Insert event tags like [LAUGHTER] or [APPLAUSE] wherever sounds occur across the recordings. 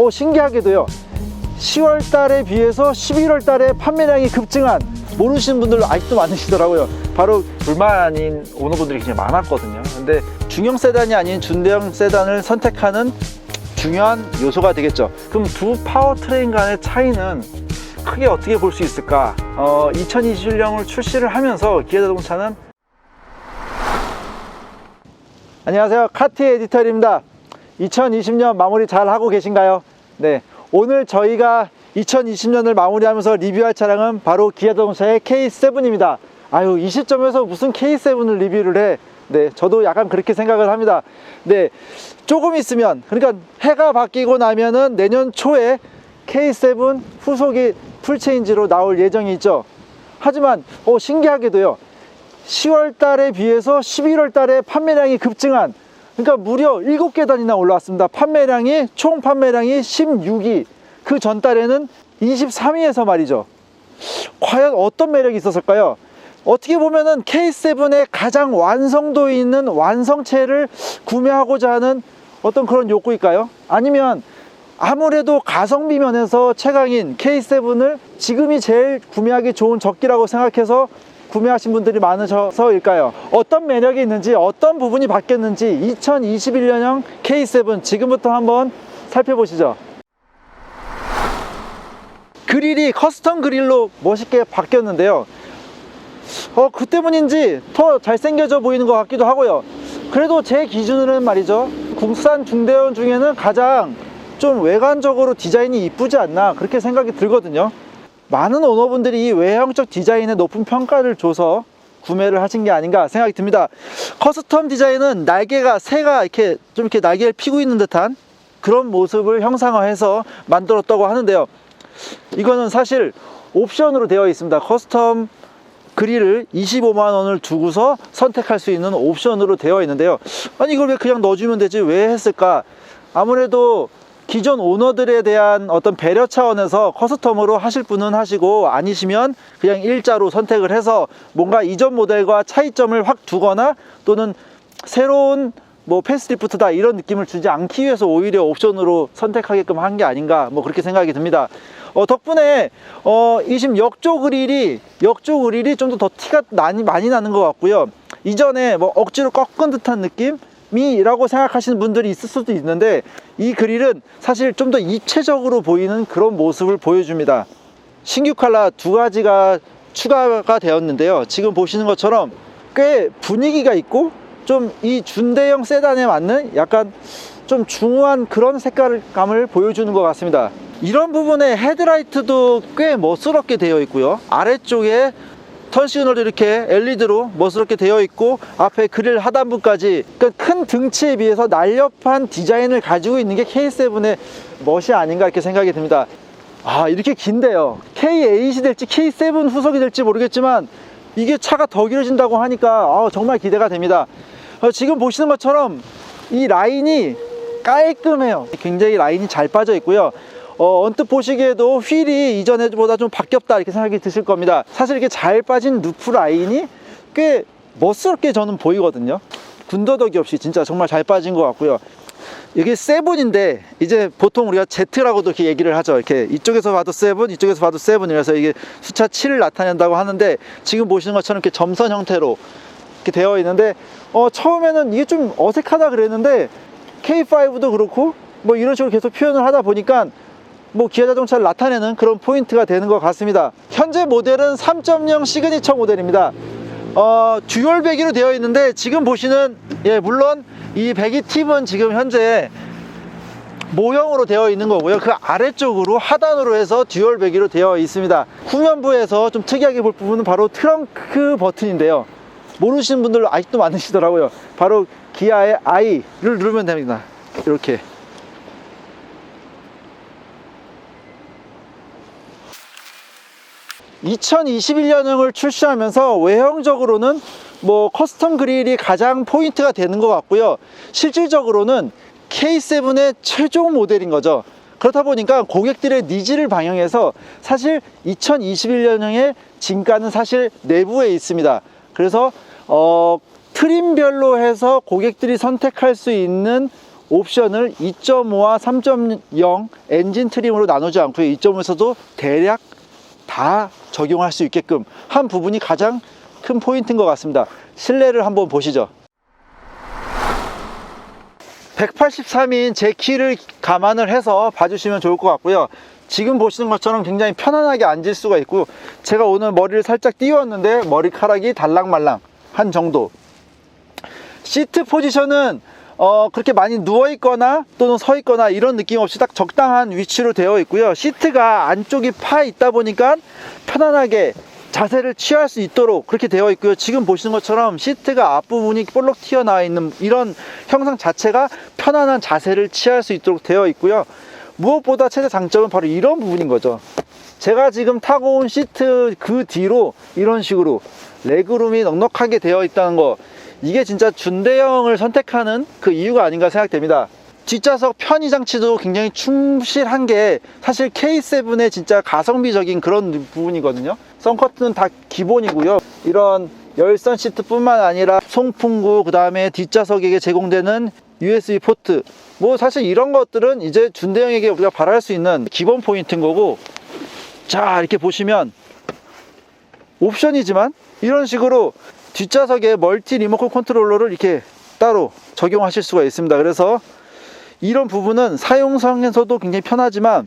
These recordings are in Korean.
어, 신기하게도요. 10월 달에 비해서 11월 달에 판매량이 급증한 모르시는 분들 아직도 많으시더라고요. 바로 불만인 오너분들이 굉장히 많았거든요. 근데 중형 세단이 아닌 준대형 세단을 선택하는 중요한 요소가 되겠죠. 그럼 두 파워트레인 간의 차이는 크게 어떻게 볼 수 있을까? 어, 2021년을 출시를 하면서 기아자동차는 안녕하세요. 카티 에디터입니다. 2020년 마무리 잘 하고 계신가요? 네. 오늘 저희가 2020년을 마무리하면서 리뷰할 차량은 바로 기아자동차의 K7입니다. 아유, 이 시점에서 무슨 K7을 리뷰를 해? 네, 저도 약간 그렇게 생각을 합니다. 네, 조금 있으면, 그러니까 해가 바뀌고 나면은 내년 초에 K7 후속이 풀체인지로 나올 예정이 있죠. 하지만, 어, 신기하게도요. 10월 달에 비해서 11월 달에 판매량이 급증한 그러니까 무려 7계단이나 올라왔습니다. 판매량이 총 판매량이 16위. 그 전달에는 23위에서 말이죠. 과연 어떤 매력이 있었을까요? 어떻게 보면은 K7의 가장 완성도 있는 완성체를 구매하고자 하는 어떤 그런 욕구일까요? 아니면 아무래도 가성비 면에서 최강인 K7을 지금이 제일 구매하기 좋은 적기라고 생각해서 구매하신 분들이 많으셔서일까요? 어떤 매력이 있는지 어떤 부분이 바뀌었는지 2021년형 K7 지금부터 한번 살펴보시죠. 그릴이 커스텀 그릴로 멋있게 바뀌었는데요. 어, 그 때문인지 더 잘생겨져 보이는 것 같기도 하고요. 그래도 제 기준으로는 말이죠. 국산 중대형 중에는 가장 좀 외관적으로 디자인이 이쁘지 않나 그렇게 생각이 들거든요. 많은 오너분들이 이 외형적 디자인에 높은 평가를 줘서 구매를 하신 게 아닌가 생각이 듭니다. 커스텀 디자인은 날개가 새가 이렇게 좀 이렇게 날개를 피고 있는 듯한 그런 모습을 형상화해서 만들었다고 하는데요. 이거는 사실 옵션으로 되어 있습니다. 커스텀 그릴을 25만 원을 두고서 선택할 수 있는 옵션으로 되어 있는데요. 아니 이걸 왜 그냥 넣어주면 되지 왜 했을까? 아무래도 기존 오너들에 대한 어떤 배려 차원에서 커스텀으로 하실 분은 하시고 아니시면 그냥 일자로 선택을 해서 뭔가 이전 모델과 차이점을 확 두거나 또는 새로운 뭐 패스리프트다 이런 느낌을 주지 않기 위해서 오히려 옵션으로 선택하게끔 한 게 아닌가 뭐 그렇게 생각이 듭니다. 어, 덕분에 어, 이심 역조 그릴이 역조 그릴이 좀더 티가 많이 많이 나는 것 같고요. 이전에 뭐 억지로 꺾은 듯한 느낌 미라고 생각하시는 분들이 있을 수도 있는데 이 그릴은 사실 좀 더 입체적으로 보이는 그런 모습을 보여줍니다. 신규 컬러 두 가지가 추가가 되었는데요. 지금 보시는 것처럼 꽤 분위기가 있고 좀 이 준대형 세단에 맞는 약간 좀 중후한 그런 색깔감을 보여주는 것 같습니다. 이런 부분에 헤드라이트도 꽤 멋스럽게 되어 있고요. 아래쪽에 턴 시그널도 이렇게 LED로 멋스럽게 되어 있고 앞에 그릴 하단부까지 그러니까 큰 등치에 비해서 날렵한 디자인을 가지고 있는 게 K7의 멋이 아닌가 이렇게 생각이 듭니다. 아 이렇게 긴데요. K8이 될지 K7 후속이 될지 모르겠지만 이게 차가 더 길어진다고 하니까 아, 정말 기대가 됩니다. 어, 지금 보시는 것처럼 이 라인이 깔끔해요. 굉장히 라인이 잘 빠져 있고요. 어, 언뜻 보시기에도 휠이 이전보다 좀 바뀌었다 이렇게 생각이 드실 겁니다. 사실 이렇게 잘 빠진 루프 라인이 꽤 멋스럽게 저는 보이거든요. 군더더기 없이 진짜 정말 잘 빠진 것 같고요. 이게 세븐인데 이제 보통 우리가 Z라고도 이렇게 얘기를 하죠. 이렇게 이쪽에서 봐도 세븐, 이쪽에서 봐도 세븐이라서 이게 숫자 7을 나타낸다고 하는데 지금 보시는 것처럼 이렇게 점선 형태로 이렇게 되어 있는데 어, 처음에는 이게 좀 어색하다 그랬는데 K5도 그렇고 뭐 이런 식으로 계속 표현을 하다 보니까 뭐 기아 자동차를 나타내는 그런 포인트가 되는 것 같습니다. 현재 모델은 3.0 시그니처 모델입니다. 어, 듀얼 배기로 되어 있는데 지금 보시는 예 물론 이 배기 팁은 지금 현재 모형으로 되어 있는 거고요. 그 아래쪽으로 하단으로 해서 듀얼 배기로 되어 있습니다. 후면부에서 좀 특이하게 볼 부분은 바로 트렁크 버튼인데요. 모르시는 분들 아직도 많으시더라고요. 바로 기아의 I를 누르면 됩니다. 이렇게. (2021년형을) 출시하면서 외형적으로는 뭐 커스텀 그릴이 가장 포인트가 되는 것 같고요. 실질적으로는 K7의 최종 모델인 거죠. 그렇다 보니까 고객들의 니즈를 반영해서 사실 2021년형의 진가는 사실 내부에 있습니다. 그래서 어, 트림별로 해서 고객들이 선택할 수 있는 옵션을 2.5와 3.0 엔진 트림으로 나누지 않고요. 2.5에서도 대략 다 적용할 수 있게끔 한 부분이 가장 큰 포인트인 것 같습니다. 실내를 한번 보시죠. 183인 제 키를 감안을 해서 봐주시면 좋을 것 같고요. 지금 보시는 것처럼 굉장히 편안하게 앉을 수가 있고 제가 오늘 머리를 살짝 띄웠는데 머리카락이 달랑말랑 한 정도 시트 포지션은 어, 그렇게 많이 누워 있거나 또는 서 있거나 이런 느낌 없이 딱 적당한 위치로 되어 있고요. 시트가 안쪽이 파 있다 보니까 편안하게 자세를 취할 수 있도록 그렇게 되어 있고요. 지금 보시는 것처럼 시트가 앞부분이 볼록 튀어나와 있는 이런 형상 자체가 편안한 자세를 취할 수 있도록 되어 있고요. 무엇보다 최대 장점은 바로 이런 부분인 거죠. 제가 지금 타고 온 시트 그 뒤로 이런 식으로 레그룸이 넉넉하게 되어 있다는 거 이게 진짜 준대형을 선택하는 그 이유가 아닌가 생각됩니다. 뒷좌석 편의 장치도 굉장히 충실한 게 사실 K7의 진짜 가성비적인 그런 부분이거든요. 선커트는 다 기본이고요. 이런 열선 시트뿐만 아니라 송풍구 그 다음에 뒷좌석에게 제공되는 USB 포트 뭐 사실 이런 것들은 이제 준대형에게 우리가 바랄 수 있는 기본 포인트인 거고 자 이렇게 보시면 옵션이지만 이런 식으로 뒷좌석에 멀티 리모컨 컨트롤러를 이렇게 따로 적용하실 수가 있습니다. 그래서 이런 부분은 사용성에서도 굉장히 편하지만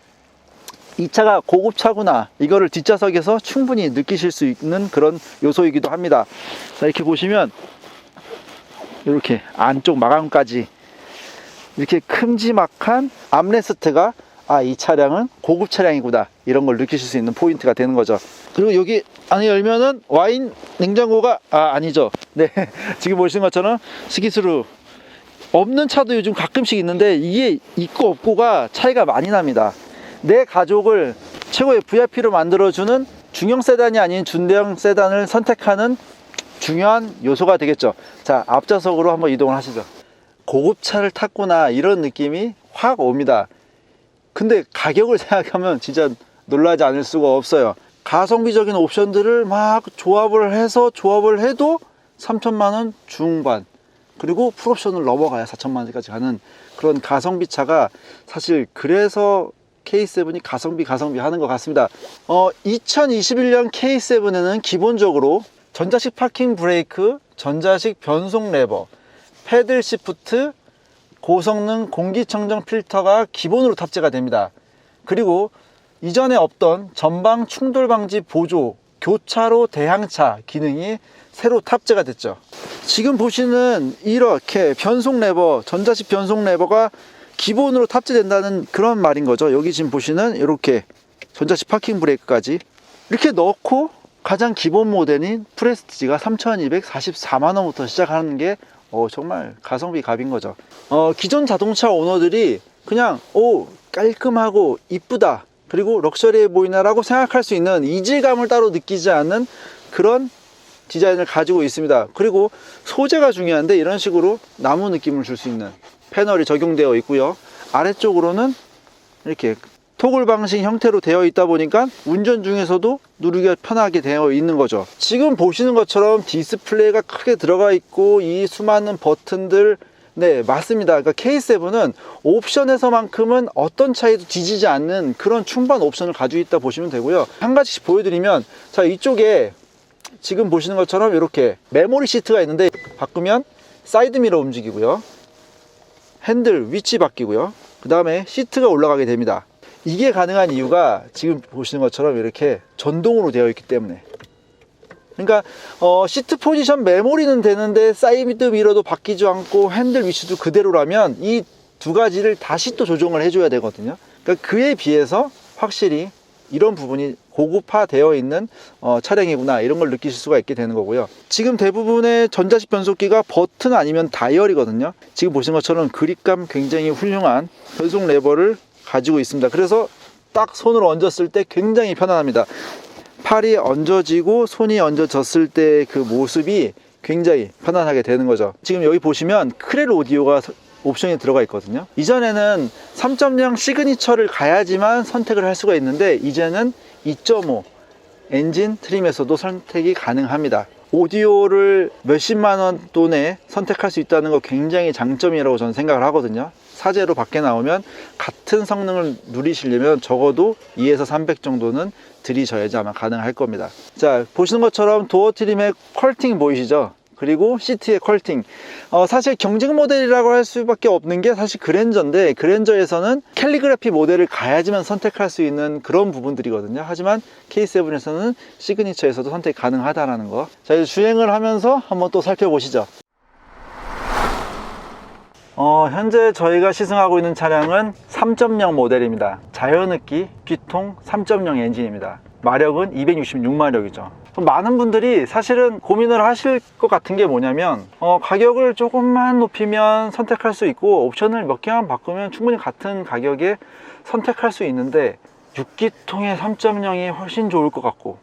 이 차가 고급 차구나 이거를 뒷좌석에서 충분히 느끼실 수 있는 그런 요소이기도 합니다. 자 이렇게 보시면 이렇게 안쪽 마감까지 이렇게 큼지막한 암레스트가 아 이 차량은 고급 차량이구나. 이런 걸 느끼실 수 있는 포인트가 되는 거죠. 그리고 여기 안에 열면은 와인 냉장고가 아 아니죠. 네. [LAUGHS] 지금 보시는 것처럼 스키스루. 없는 차도 요즘 가끔씩 있는데 이게 있고 없고가 차이가 많이 납니다. 내 가족을 최고의 VIP로 만들어주는 중형 세단이 아닌 준대형 세단을 선택하는 중요한 요소가 되겠죠. 자 앞좌석으로 한번 이동을 하시죠. 고급차를 탔구나 이런 느낌이 확 옵니다 근데 가격을 [LAUGHS] 생각하면 진짜 놀라지 않을 수가 없어요. 가성비적인 옵션들을 막 조합을 해서 조합을 해도 3천만 원 중반. 그리고 풀옵션을 넘어가야 4천만 원까지 가는 그런 가성비 차가 사실 그래서 K7이 가성비 가성비 하는 것 같습니다. 어, 2021년 K7에는 기본적으로 전자식 파킹 브레이크 전자식 변속 레버 패들 시프트 고성능 공기청정 필터가 기본으로 탑재가 됩니다. 그리고 이전에 없던 전방 충돌 방지 보조 교차로 대항차 기능이 새로 탑재가 됐죠. 지금 보시는 이렇게 변속 레버, 전자식 변속 레버가 기본으로 탑재된다는 그런 말인 거죠. 여기 지금 보시는 이렇게 전자식 파킹 브레이크까지 이렇게 넣고 가장 기본 모델인 프레스티지가 3,244만 원부터 시작하는 게 어, 정말 가성비 갑인 거죠. 어, 기존 자동차 오너들이 그냥 오 깔끔하고 이쁘다 그리고 럭셔리해 보이나라고 생각할 수 있는 이질감을 따로 느끼지 않는 그런 디자인을 가지고 있습니다. 그리고 소재가 중요한데 이런 식으로 나무 느낌을 줄 수 있는 패널이 적용되어 있고요. 아래쪽으로는 이렇게 토글 방식 형태로 되어 있다 보니까 운전 중에서도 누르기가 편하게 되어 있는 거죠. 지금 보시는 것처럼 디스플레이가 크게 들어가 있고 이 수많은 버튼들 네 맞습니다. 그러니까 K7은 옵션에서만큼은 어떤 차이도 뒤지지 않는 그런 충분한 옵션을 가지고 있다 보시면 되고요. 한 가지씩 보여드리면 자 이쪽에 지금 보시는 것처럼 이렇게 메모리 시트가 있는데 바꾸면 사이드 미러 움직이고요. 핸들 위치 바뀌고요. 그 다음에 시트가 올라가게 됩니다. 이게 가능한 이유가 지금 보시는 것처럼 이렇게 전동으로 되어 있기 때문에. 그러니까 어, 시트 포지션 메모리는 되는데 사이드 미러도 바뀌지 않고 핸들 위치도 그대로라면 이 두 가지를 다시 또 조정을 해줘야 되거든요. 그러니까 그에 비해서 확실히 이런 부분이 고급화되어 있는 어, 차량이구나 이런 걸 느끼실 수가 있게 되는 거고요. 지금 대부분의 전자식 변속기가 버튼 아니면 다이얼이거든요. 지금 보시는 것처럼 그립감 굉장히 훌륭한 변속 레버를 가지고 있습니다. 그래서 딱 손으로 얹었을 때 굉장히 편안합니다. 팔이 얹어지고 손이 얹어졌을 때 그 모습이 굉장히 편안하게 되는 거죠. 지금 여기 보시면 크렐 오디오가 옵션이 들어가 있거든요. 이전에는 3.0 시그니처를 가야지만 선택을 할 수가 있는데 이제는 2.5 엔진 트림에서도 선택이 가능합니다. 오디오를 몇십만 원 돈에 선택할 수 있다는 거 굉장히 장점이라고 저는 생각을 하거든요 사제로 밖에 나오면 같은 성능을 누리시려면 적어도 2에서 300 정도는 들이셔야지 아마 가능할 겁니다. 자, 보시는 것처럼 도어 트림의 컬팅 보이시죠? 그리고 시트의 컬팅. 어, 사실 경쟁 모델이라고 할 수밖에 없는 게 사실 그랜저인데 그랜저에서는 캘리그라피 모델을 가야지만 선택할 수 있는 그런 부분들이거든요. 하지만 K7에서는 시그니처에서도 선택 가능하다라는 거. 자, 이제 주행을 하면서 한번 또 살펴보시죠. 어, 현재 저희가 시승하고 있는 차량은 3.0 모델입니다. 자연흡기 비통 3.0 엔진입니다. 마력은 266마력이죠. 많은 분들이 사실은 고민을 하실 것 같은 게 뭐냐면 어, 가격을 조금만 높이면 선택할 수 있고 옵션을 몇 개만 바꾸면 충분히 같은 가격에 선택할 수 있는데 6기통의 3.0이 훨씬 좋을 것 같고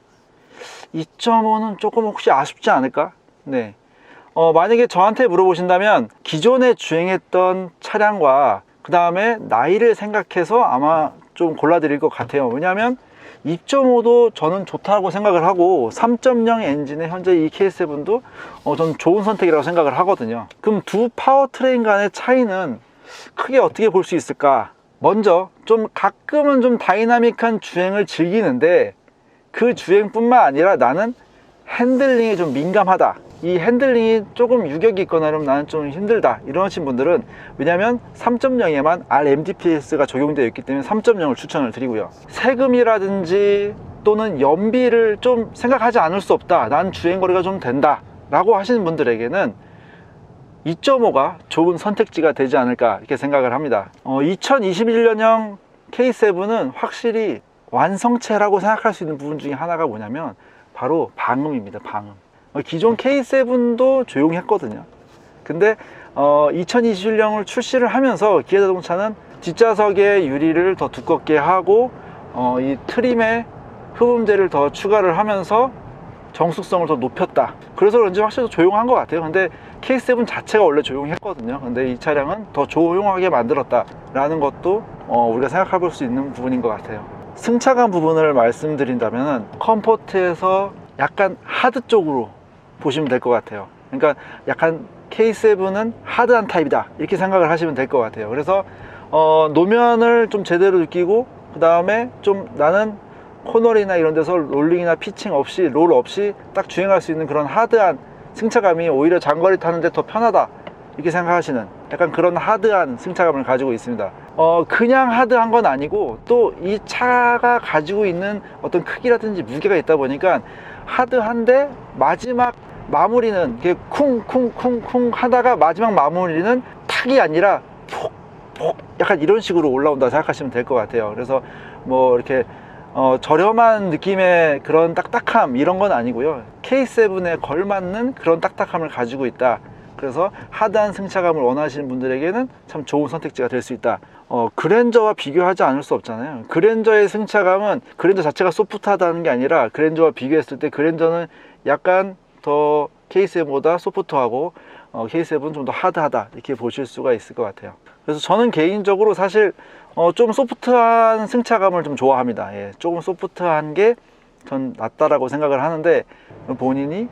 2.5는 조금 혹시 아쉽지 않을까? 네. 어, 만약에 저한테 물어보신다면 기존에 주행했던 차량과 그 다음에 나이를 생각해서 아마 좀 골라드릴 것 같아요. 왜냐하면 2.5도 저는 좋다고 생각을 하고 3.0 엔진의 현재 이 K7도 어, 저는 좋은 선택이라고 생각을 하거든요. 그럼 두 파워트레인 간의 차이는 크게 어떻게 볼 수 있을까? 먼저 좀 가끔은 좀 다이나믹한 주행을 즐기는데 그 주행뿐만 아니라 나는 핸들링에 좀 민감하다. 이 핸들링이 조금 유격이 있거나 그러면 나는 좀 힘들다. 이러신 분들은 왜냐하면 3.0에만 RMDPS가 적용되어 있기 때문에 3.0을 추천을 드리고요. 세금이라든지 또는 연비를 좀 생각하지 않을 수 없다. 난 주행거리가 좀 된다. 라고 하시는 분들에게는 2.5가 좋은 선택지가 되지 않을까 이렇게 생각을 합니다. 어, 2021년형 K7은 확실히 완성체라고 생각할 수 있는 부분 중에 하나가 뭐냐면 바로 방음입니다. 방음. 어, 기존 K7도 조용했거든요. 근데 어, 2021년을 출시를 하면서 기아자동차는 뒷좌석의 유리를 더 두껍게 하고 어, 이 트림에 흡음재를 더 추가를 하면서 정숙성을 더 높였다. 그래서 그런지 확실히 더 조용한 것 같아요. 근데 K7 자체가 원래 조용했거든요. 근데 이 차량은 더 조용하게 만들었다 라는 것도 어, 우리가 생각해 볼 수 있는 부분인 것 같아요. 승차감 부분을 말씀드린다면 컴포트에서 약간 하드 쪽으로 보시면 될 것 같아요. 그러니까 약간 K7은 하드한 타입이다 이렇게 생각을 하시면 될 것 같아요. 그래서 어, 노면을 좀 제대로 느끼고 그 다음에 좀 나는 코너링이나 이런 데서 롤링이나 피칭 없이 롤 없이 딱 주행할 수 있는 그런 하드한 승차감이 오히려 장거리 타는데 더 편하다 이렇게 생각하시는 약간 그런 하드한 승차감을 가지고 있습니다. 어, 그냥 하드한 건 아니고 또 이 차가 가지고 있는 어떤 크기라든지 무게가 있다 보니까 하드한데 마지막 마무리는 쿵쿵쿵쿵 하다가 마지막 마무리는 탁이 아니라 폭폭 약간 이런 식으로 올라온다 생각하시면 될 것 같아요. 그래서 뭐 이렇게 어, 저렴한 느낌의 그런 딱딱함 이런 건 아니고요. K7에 걸맞는 그런 딱딱함을 가지고 있다. 그래서 하드한 승차감을 원하시는 분들에게는 참 좋은 선택지가 될 수 있다. 어, 그랜저와 비교하지 않을 수 없잖아요. 그랜저의 승차감은 그랜저 자체가 소프트하다는 게 아니라 그랜저와 비교했을 때 그랜저는 약간 더 K7보다 소프트하고 어, K7은 좀 더 하드하다 이렇게 보실 수가 있을 것 같아요. 그래서 저는 개인적으로 사실 어, 좀 소프트한 승차감을 좀 좋아합니다. 예, 조금 소프트한 게 전 낫다라고 생각을 하는데 본인이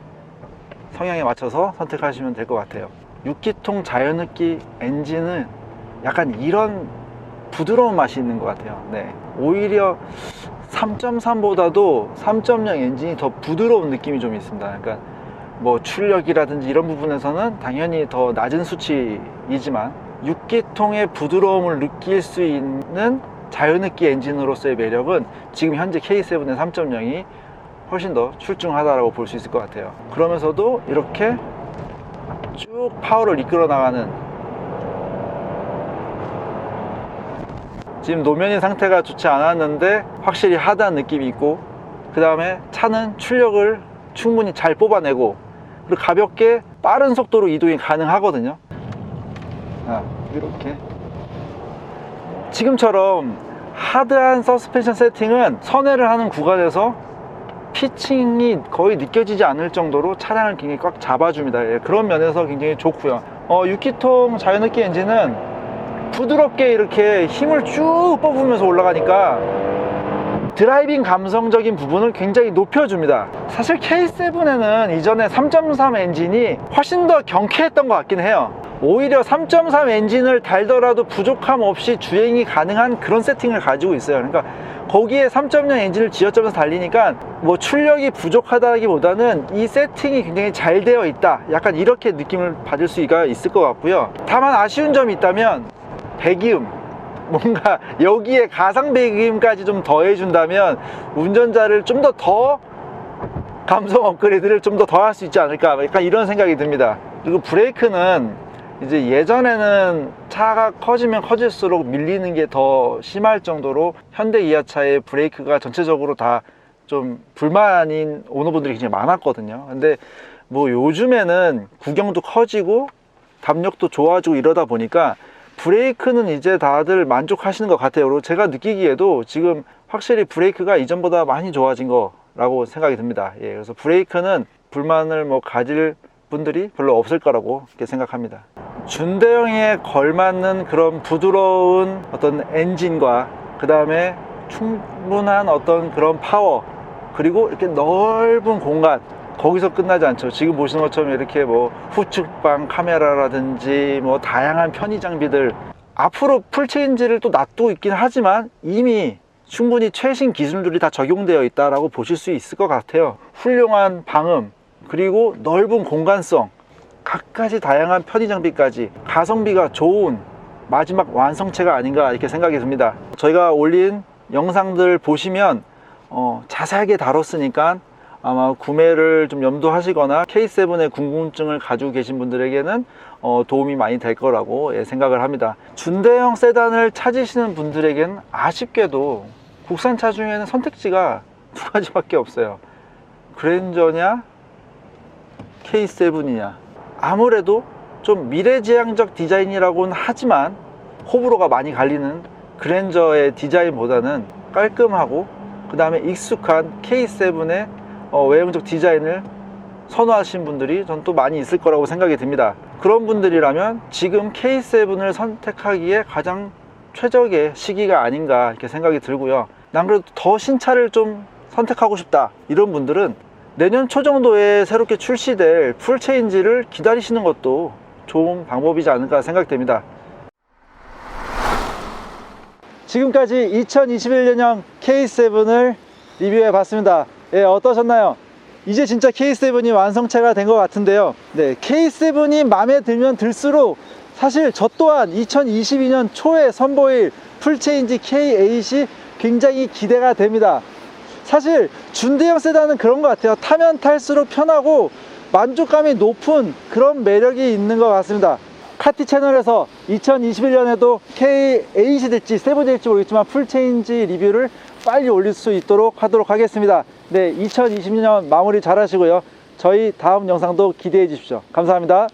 성향에 맞춰서 선택하시면 될 것 같아요. 6기통 자연흡기 엔진은 약간 이런 부드러운 맛이 있는 것 같아요. 네. 오히려 3.3보다도 3.0 엔진이 더 부드러운 느낌이 좀 있습니다. 그러니까 뭐 출력이라든지 이런 부분에서는 당연히 더 낮은 수치이지만 6기통의 부드러움을 느낄 수 있는 자연흡기 엔진으로서의 매력은 지금 현재 K7의 3.0이 훨씬 더 출중하다라고 볼 수 있을 것 같아요. 그러면서도 이렇게 쭉 파워를 이끌어 나가는 지금 노면의 상태가 좋지 않았는데 확실히 하다는 느낌이 있고 그 다음에 차는 출력을 충분히 잘 뽑아내고 그리고 가볍게 빠른 속도로 이동이 가능하거든요. 아, 이렇게 지금처럼 하드한 서스펜션 세팅은 선회를 하는 구간에서 피칭이 거의 느껴지지 않을 정도로 차량을 굉장히 꽉 잡아줍니다. 예, 그런 면에서 굉장히 좋고요. 어, 6기통 자연흡기 엔진은 부드럽게 이렇게 힘을 쭉 뽑으면서 올라가니까 드라이빙 감성적인 부분을 굉장히 높여줍니다. 사실 K7에는 이전에 3.3 엔진이 훨씬 더 경쾌했던 것 같긴 해요. 오히려 3.3 엔진을 달더라도 부족함 없이 주행이 가능한 그런 세팅을 가지고 있어요. 그러니까 거기에 3.0 엔진을 지어점에서 달리니까 뭐 출력이 부족하다기보다는 이 세팅이 굉장히 잘 되어 있다. 약간 이렇게 느낌을 받을 수가 있을 것 같고요. 다만 아쉬운 점이 있다면 배기음. 뭔가 [LAUGHS] 여기에 가상 배기음까지 좀 더해준다면 운전자를 좀 더더 감성 업그레이드를 좀 더 더 할 수 있지 않을까 약간 이런 생각이 듭니다 그리고 브레이크는 이제 예전에는 차가 커지면 커질수록 밀리는 게 더 심할 정도로 현대 기아차의 브레이크가 전체적으로 다 좀 불만인 오너분들이 굉장히 많았거든요 근데 뭐 요즘에는 구경도 커지고 담력도 좋아지고 이러다 보니까 브레이크는 이제 다들 만족하시는 것 같아요. 그리고 제가 느끼기에도 지금 확실히 브레이크가 이전보다 많이 좋아진 거라고 생각이 듭니다. 예, 그래서 브레이크는 불만을 뭐 가질 분들이 별로 없을 거라고 생각합니다. 준대형에 걸맞는 그런 부드러운 어떤 엔진과 그 다음에 충분한 어떤 그런 파워 그리고 이렇게 넓은 공간 거기서 끝나지 않죠. 지금 보시는 것처럼 이렇게 뭐 후측방 카메라라든지 뭐 다양한 편의 장비들 앞으로 풀체인지를 또 놔두고 있긴 하지만 이미 충분히 최신 기술들이 다 적용되어 있다라고 보실 수 있을 것 같아요. 훌륭한 방음 그리고 넓은 공간성 각가지 다양한 편의 장비까지 가성비가 좋은 마지막 완성체가 아닌가 이렇게 생각이 듭니다. 저희가 올린 영상들 보시면 어, 자세하게 다뤘으니까 아마 구매를 좀 염두하시거나 K7의 궁금증을 가지고 계신 분들에게는 어, 도움이 많이 될 거라고 예, 생각을 합니다. 준대형 세단을 찾으시는 분들에게는 아쉽게도 국산차 중에는 선택지가 두 가지밖에 없어요. 그랜저냐, K7이냐. 아무래도 좀 미래지향적 디자인이라고는 하지만 호불호가 많이 갈리는 그랜저의 디자인보다는 깔끔하고 그 다음에 익숙한 K7의 어, 외형적 디자인을 선호하신 분들이 전 또 많이 있을 거라고 생각이 듭니다. 그런 분들이라면 지금 K7을 선택하기에 가장 최적의 시기가 아닌가 이렇게 생각이 들고요. 난 그래도 더 신차를 좀 선택하고 싶다 이런 분들은 내년 초 정도에 새롭게 출시될 풀체인지를 기다리시는 것도 좋은 방법이지 않을까 생각됩니다. 지금까지 2021년형 K7을 리뷰해 봤습니다. 예, 어떠셨나요? 이제 진짜 K7이 완성체가 된 것 같은데요. 네, K7이 마음에 들면 들수록 사실 저 또한 2022년 초에 선보일 풀체인지 K8이 굉장히 기대가 됩니다. 사실 준대형 세단은 그런 것 같아요. 타면 탈수록 편하고 만족감이 높은 그런 매력이 있는 것 같습니다. 카티 채널에서 2021년에도 K8이 될지 7이 될지 모르겠지만 풀체인지 리뷰를 빨리 올릴 수 있도록 하도록 하겠습니다. 네, 2020년 마무리 잘 하시고요. 저희 다음 영상도 기대해 주십시오. 감사합니다.